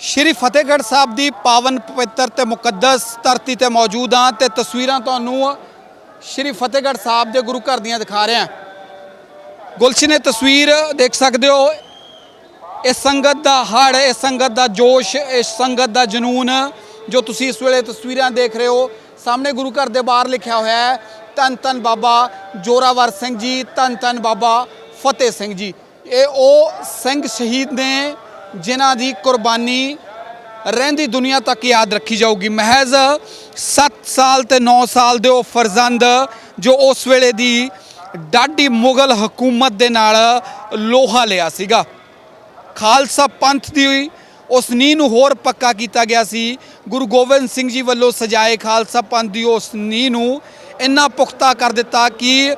ਸ਼੍ਰੀ ਫਤਿਹਗੜ੍ਹ ਸਾਹਿਬ ਦੀ ਪਾਵਨ ਪਵਿੱਤਰ ਤੇ ਮੁਕੱਦਸ ਧਰਤੀ ਤੇ ਮੌਜੂਦ ਹਾਂ ਤੇ ਤਸਵੀਰਾਂ ਤੁਹਾਨੂੰ ਸ਼੍ਰੀ ਫਤਿਹਗੜ੍ਹ ਸਾਹਿਬ ਦੇ ਗੁਰੂ ਘਰ ਦੀਆਂ ਦਿਖਾ ਰਿਹਾ ਗੁਲਸ਼ਨ, ਇਹ ਤਸਵੀਰ ਦੇਖ ਸਕਦੇ ਹੋ। ਇਸ ਸੰਗਤ ਦਾ ਹੜ ਇਸ ਸੰਗਤ ਦਾ ਜੋਸ਼, ਇਹ ਸੰਗਤ ਦਾ ਜਨੂਨ ਜੋ ਤੁਸੀਂ ਇਸ ਵੇਲੇ ਤਸਵੀਰਾਂ ਦੇਖ ਰਹੇ ਹੋ। ਸਾਹਮਣੇ ਗੁਰੂ ਘਰ ਦੇ ਬਾਹਰ ਲਿਖਿਆ ਹੋਇਆ ਹੈ, ਧੰਨ ਧੰਨ ਬਾਬਾ ਜੋਰਾਵਰ ਸਿੰਘ ਜੀ, ਧੰਨ ਧੰਨ ਬਾਬਾ ਫਤਿਹ ਸਿੰਘ ਜੀ। ਇਹ ਉਹ ਸਿੰਘ ਸ਼ਹੀਦ ਨੇ ਜਿਨ੍ਹਾਂ ਦੀ ਕੁਰਬਾਨੀ ਰਹਿੰਦੀ ਦੁਨੀਆ ਤੱਕ ਯਾਦ ਰੱਖੀ ਜਾਊਗੀ। ਮਹਿਜ਼ 7 ਸਾਲ ਤੇ 9 ਸਾਲ ਦੇ ਉਹ ਫਰਜ਼ੰਦ ਜੋ ਉਸ ਵੇਲੇ ਦੀ ਡਾਢੀ ਮੁਗਲ ਹਕੂਮਤ ਦੇ ਨਾਲ ਲੋਹਾ ਲਿਆ ਸੀਗਾ। ਖਾਲਸਾ ਪੰਥ ਦੀ ਉਸ ਨੀਂਹ ਨੂੰ ਹੋਰ ਪੱਕਾ ਕੀਤਾ ਗਿਆ ਸੀ। ਗੁਰੂ ਗੋਬਿੰਦ ਸਿੰਘ ਜੀ ਵੱਲੋਂ ਸਜਾਏ ਖਾਲਸਾ ਪੰਥ ਦੀ ਉਸ ਨੀਂਹ ਨੂੰ ਇੰਨਾ ਪੁਖਤਾ ਕਰ ਦਿੱਤਾ ਕਿ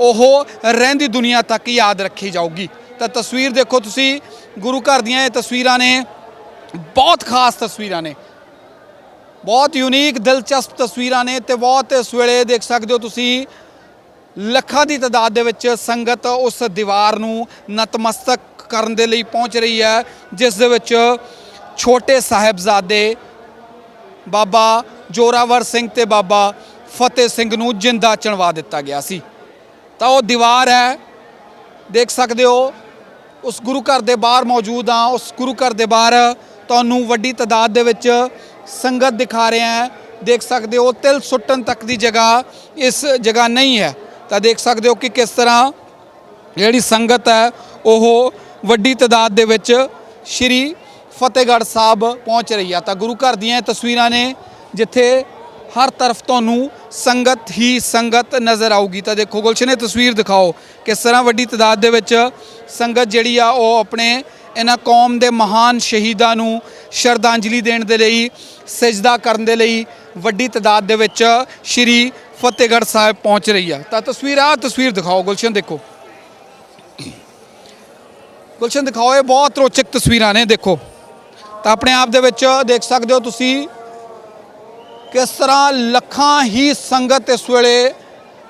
ਉਹ ਰਹਿੰਦੀ ਦੁਨੀਆ ਤੱਕ ਯਾਦ ਰੱਖੀ ਜਾਊਗੀ। ਤਾਂ ਤਸਵੀਰ ਦੇਖੋ ਤੁਸੀਂ, ਗੁਰੂ ਘਰ ਦੀਆਂ ਇਹ ਤਸਵੀਰਾਂ ਨੇ, ਬਹੁਤ ਖਾਸ ਤਸਵੀਰਾਂ ਨੇ। ਬਹੁਤ ਯੂਨੀਕ ਦਿਲਚਸਪ ਤਸਵੀਰਾਂ ਨੇ ਤੇ ਬਹੁਤ ਇਸ ਵੇਲੇ ਦੇਖ ਸਕਦੇ ਹੋ ਤੁਸੀਂ, ਲੱਖਾਂ ਦੀ ਤਾਦਾਦ ਦੇ ਵਿੱਚ ਸੰਗਤ ਉਸ ਦੀਵਾਰ ਨੂੰ ਨਤਮਸਤਕ ਕਰਨ ਦੇ ਲਈ ਪਹੁੰਚ ਰਹੀ ਹੈ, ਜਿਸ ਦੇ ਵਿੱਚ ਛੋਟੇ ਸਾਹਿਬਜ਼ਾਦੇ ਬਾਬਾ ਜੋਰਾਵਰ ਸਿੰਘ ਤੇ ਬਾਬਾ ਫਤਿਹ ਸਿੰਘ ਨੂੰ ਜਿੰਦਾ ਚਣਵਾ ਦਿੱਤਾ ਗਿਆ ਸੀ। ਤਾਂ ਉਹ ਦੀਵਾਰ ਹੈ, ਦੇਖ ਸਕਦੇ ਹੋ ਉਸ ਗੁਰੂ ਘਰ ਦੇ ਬਾਹਰ ਮੌਜੂਦ ਆ ਉਸ ਗੁਰੂ ਘਰ ਦੇ ਬਾਹਰ ਤੁਹਾਨੂੰ ਵੱਡੀ ਤਾਦਾਦ ਦੇ ਵਿੱਚ ਸੰਗਤ ਦਿਖਾ ਰਿਹਾ ਹੈ। ਦੇਖ ਸਕਦੇ ਹੋ, ਤਿਲ ਸੁੱਟਣ ਤੱਕ ਦੀ ਜਗ੍ਹਾ ਇਸ ਜਗ੍ਹਾ ਨਹੀਂ ਹੈ। ਤਾਂ ਦੇਖ ਸਕਦੇ ਹੋ ਕਿ ਕਿਸ ਤਰ੍ਹਾਂ ਜਿਹੜੀ ਸੰਗਤ ਹੈ, ਉਹ ਵੱਡੀ ਤਾਦਾਦ ਦੇ ਵਿੱਚ ਸ਼੍ਰੀ ਫਤਿਹਗੜ੍ਹ ਸਾਹਿਬ ਪਹੁੰਚ ਰਹੀ ਆ। ਤਾਂ ਗੁਰੂ ਘਰ ਦੀਆਂ ਤਸਵੀਰਾਂ ਨੇ ਜਿੱਥੇ ਹਰ ਤਰਫ ਤੁਹਾਨੂੰ ਸੰਗਤ ਹੀ ਸੰਗਤ ਨਜ਼ਰ ਆਊਗੀ। ਤਾਂ ਦੇਖੋ ਗੁਲਸ਼ਨ ਇਹ ਤਸਵੀਰ ਦਿਖਾਓ ਕਿਸ ਤਰ੍ਹਾਂ ਵੱਡੀ ਤਾਦਾਦ ਦੇ ਵਿੱਚ ਸੰਗਤ ਜਿਹੜੀ ਆ, ਉਹ ਆਪਣੇ ਇਹਨਾਂ ਕੌਮ ਦੇ ਮਹਾਨ ਸ਼ਹੀਦਾਂ ਨੂੰ ਸ਼ਰਧਾਂਜਲੀ ਦੇਣ ਦੇ ਲਈ, ਸਜਦਾ ਕਰਨ ਦੇ ਲਈ ਵੱਡੀ ਤਾਦਾਦ ਦੇ ਵਿੱਚ ਸ਼੍ਰੀ ਫਤਿਹਗੜ੍ਹ ਸਾਹਿਬ ਪਹੁੰਚ ਰਹੀ ਆ। ਤਾਂ ਤਸਵੀਰ ਆ ਤਸਵੀਰ ਦਿਖਾਓ ਗੁਲਸ਼ਨ, ਦੇਖੋ। ਗੁਲਸ਼ਨ, ਦਿਖਾਓ, ਇਹ ਬਹੁਤ ਰੋਚਕ ਤਸਵੀਰਾਂ ਨੇ, ਦੇਖੋ। ਤਾਂ ਆਪਣੇ ਆਪ ਦੇ ਵਿੱਚ ਦੇਖ ਸਕਦੇ ਹੋ ਤੁਸੀਂ ਕਿਸ ਤਰ੍ਹਾਂ ਲੱਖਾਂ ਹੀ ਸੰਗਤ ਇਸ ਵੇਲੇ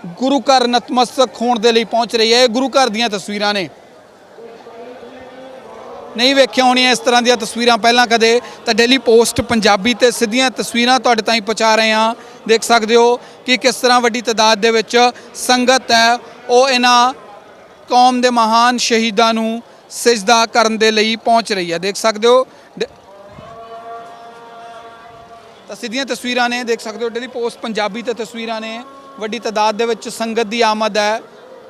ਗੁਰੂ ਘਰ ਨਤਮਸਤਕ ਹੋਣ ਦੇ ਲਈ ਪਹੁੰਚ ਰਹੀ ਹੈ? ਇਹ ਗੁਰੂ ਘਰ ਦੀਆਂ ਤਸਵੀਰਾਂ ਨੇ। ਨਹੀਂ ਵੇਖਿਆ ਹੋਣੀਆਂ ਇਸ ਤਰ੍ਹਾਂ ਦੀਆਂ ਤਸਵੀਰਾਂ ਪਹਿਲਾਂ ਕਦੇ? ਤਾਂ ਡੇਲੀ ਪੋਸਟ ਪੰਜਾਬੀ ਤੇ ਸਿੱਧੀਆਂ ਤਸਵੀਰਾਂ ਤੁਹਾਡੇ ਤਾਈਂ ਪਹੁੰਚਾ ਰਹੇ ਹਾਂ। ਦੇਖ ਸਕਦੇ ਹੋ ਕਿ ਕਿਸ ਤਰ੍ਹਾਂ ਵੱਡੀ ਤਾਦਾਦ ਦੇ ਵਿੱਚ ਸੰਗਤ ਹੈ। ਉਹ ਇਹਨਾਂ ਕੌਮ ਦੇ ਮਹਾਨ ਸ਼ਹੀਦਾਂ ਨੂੰ ਸਜਦਾ ਕਰਨ ਦੇ ਲਈ ਪਹੁੰਚ ਰਹੀ ਹੈ। ਦੇਖ ਸਕਦੇ ਹੋ? ਡ- ਤਾਂ ਸਿੱਧੀਆਂ ਤਸਵੀਰਾਂ ਨੇ, ਦੇਖ ਸਕਦੇ ਹੋ ਡੇਲੀ ਪੋਸਟ ਪੰਜਾਬੀ ਤੇ ਤਸਵੀਰਾਂ ਨੇ। ਵੱਡੀ ਤਾਦਾਦ ਦੇ ਵਿੱਚ ਸੰਗਤ ਦੀ ਆਮਦ ਹੈ।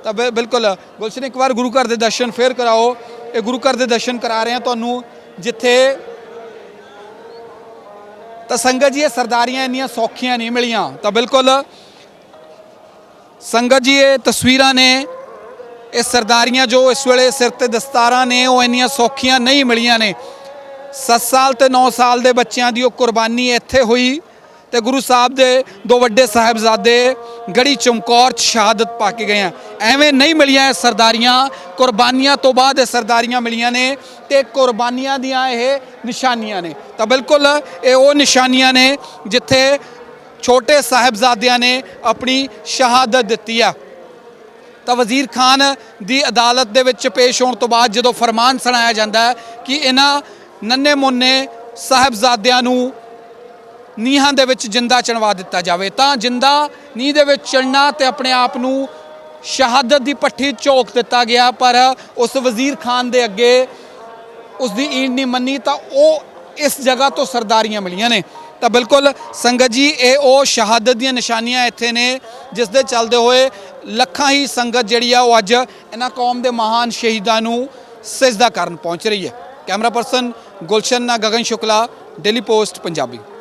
ਤਾਂ ਬਿ- ਬਿਲਕੁਲ, ਗੁਲਸ਼ਨ ਇੱਕ ਵਾਰ ਗੁਰੂ ਘਰ ਦੇ ਦਰਸ਼ਨ ਫੇਰ ਕਰਾਓ। ਇਹ ਗੁਰੂ ਘਰ ਦੇ ਦਰਸ਼ਨ ਕਰਾ ਰਹੇ ਹਾਂ ਤੁਹਾਨੂੰ, ਜਿੱਥੇ ਤਾਂ ਸੰਗਤ ਜੀ, ਇਹ ਸਰਦਾਰੀਆਂ ਇੰਨੀਆਂ ਸੌਖੀਆਂ ਨਹੀਂ ਮਿਲੀਆਂ। ਤਾਂ ਬਿਲਕੁਲ, ਸੰਗਤ ਜੀ, ਇਹ ਤਸਵੀਰਾਂ ਨੇ, ਇਹ ਸਰਦਾਰੀਆਂ ਜੋ ਇਸ ਵੇਲੇ ਸਿਰ ਤੇ ਦਸਤਾਰਾਂ ਨੇ, ਉਹ ਇੰਨੀਆਂ ਸੌਖੀਆਂ ਨਹੀਂ ਮਿਲੀਆਂ ਨੇ। 7 ਸਾਲ ਤੇ 9 ਸਾਲ ਦੇ ਬੱਚਿਆਂ ਦੀ ਉਹ ਕੁਰਬਾਨੀ ਇੱਥੇ ਹੋਈ ਤੇ ਗੁਰੂ ਸਾਹਿਬ ਦੇ ਦੋ ਵੱਡੇ ਸਾਹਿਬਜ਼ਾਦੇ ਗੜੀ ਚਮਕੌਰ ਚ ਸ਼ਹਾਦਤ ਪਾ ਕੇ ਗਏ ਆ। ਐਵੇਂ ਨਹੀਂ ਮਿਲੀਆਂ ਇਹ ਸਰਦਾਰੀਆਂ, ਕੁਰਬਾਨੀਆਂ ਤੋਂ ਬਾਅਦ ਇਹ ਸਰਦਾਰੀਆਂ ਮਿਲੀਆਂ ਨੇ ਤੇ ਕੁਰਬਾਨੀਆਂ ਦੀਆਂ ਇਹ ਨਿਸ਼ਾਨੀਆਂ ਨੇ। ਤਾਂ ਬਿਲਕੁਲ ਇਹ ਉਹ ਨਿਸ਼ਾਨੀਆਂ ਨੇ ਜਿੱਥੇ ਛੋਟੇ ਸਾਹਿਬਜ਼ਾਦਿਆਂ ਨੇ ਆਪਣੀ ਸ਼ਹਾਦਤ ਦਿੱਤੀ ਆ। ਤਾਂ ਵਜ਼ੀਰ ਖਾਨ ਦੀ ਅਦਾਲਤ ਦੇ ਵਿੱਚ ਪੇਸ਼ ਹੋਣ ਤੋਂ ਬਾਅਦ ਜਦੋਂ ਫਰਮਾਨ ਸੁਣਾਇਆ ਜਾਂਦਾ ਕਿ ਇਹਨਾਂ ਨੰਨੇ ਮੁੰਨੇ ਸਾਹਿਬਜ਼ਾਦਿਆਂ ਨੂੰ ਨੀਹਾਂ ਦੇ ਵਿੱਚ ਜਿੰਦਾ ਚਣਵਾ ਦਿੱਤਾ ਜਾਵੇ। ਤਾਂ ਜਿੰਦਾ ਨੀਂਹ ਦੇ ਵਿੱਚ ਚੜਨਾ ਤੇ ਆਪਣੇ ਆਪ ਨੂੰ ਸ਼ਹਾਦਤ ਦੀ ਪੱਠੀ ਝੋਕ ਦਿੱਤਾ ਗਿਆ, ਪਰ ਉਸ ਵਜ਼ੀਰ ਖਾਨ ਦੇ ਅੱਗੇ ਉਸ ਦੀ ਈਂਡ ਨਹੀਂ ਮੰਨੀ ਤਾਂ ਉਹ ਇਸ ਜਗ੍ਹਾ ਤੋਂ ਸਰਦਾਰੀਆਂ ਮਿਲੀਆਂ ਨੇ। ਤਾਂ ਬਿਲਕੁਲ ਸੰਗਤ ਜੀ, ਇਹ ਉਹ ਸ਼ਹਾਦਤ ਦੀਆਂ ਨਿਸ਼ਾਨੀਆਂ ਇੱਥੇ ਨੇ ਜਿਸ ਦੇ ਚੱਲਦੇ ਹੋਏ ਲੱਖਾਂ ਹੀ ਸੰਗਤ ਜਿਹੜੀ ਆ ਉਹ ਅੱਜ ਇਹਨਾਂ ਕੌਮ ਦੇ ਮਹਾਨ ਸ਼ਹੀਦਾਂ ਨੂੰ ਸਜਦਾ ਕਰਨ ਪਹੁੰਚ ਰਹੀ ਹੈ। ਕੈਮਰਾ ਪਰਸਨ ਗੁਲਸ਼ਨ ਨਾ ਗਗਨ ਸ਼ੁਕਲਾ ਡੇਲੀ ਪੋਸਟ ਪੰਜਾਬੀ।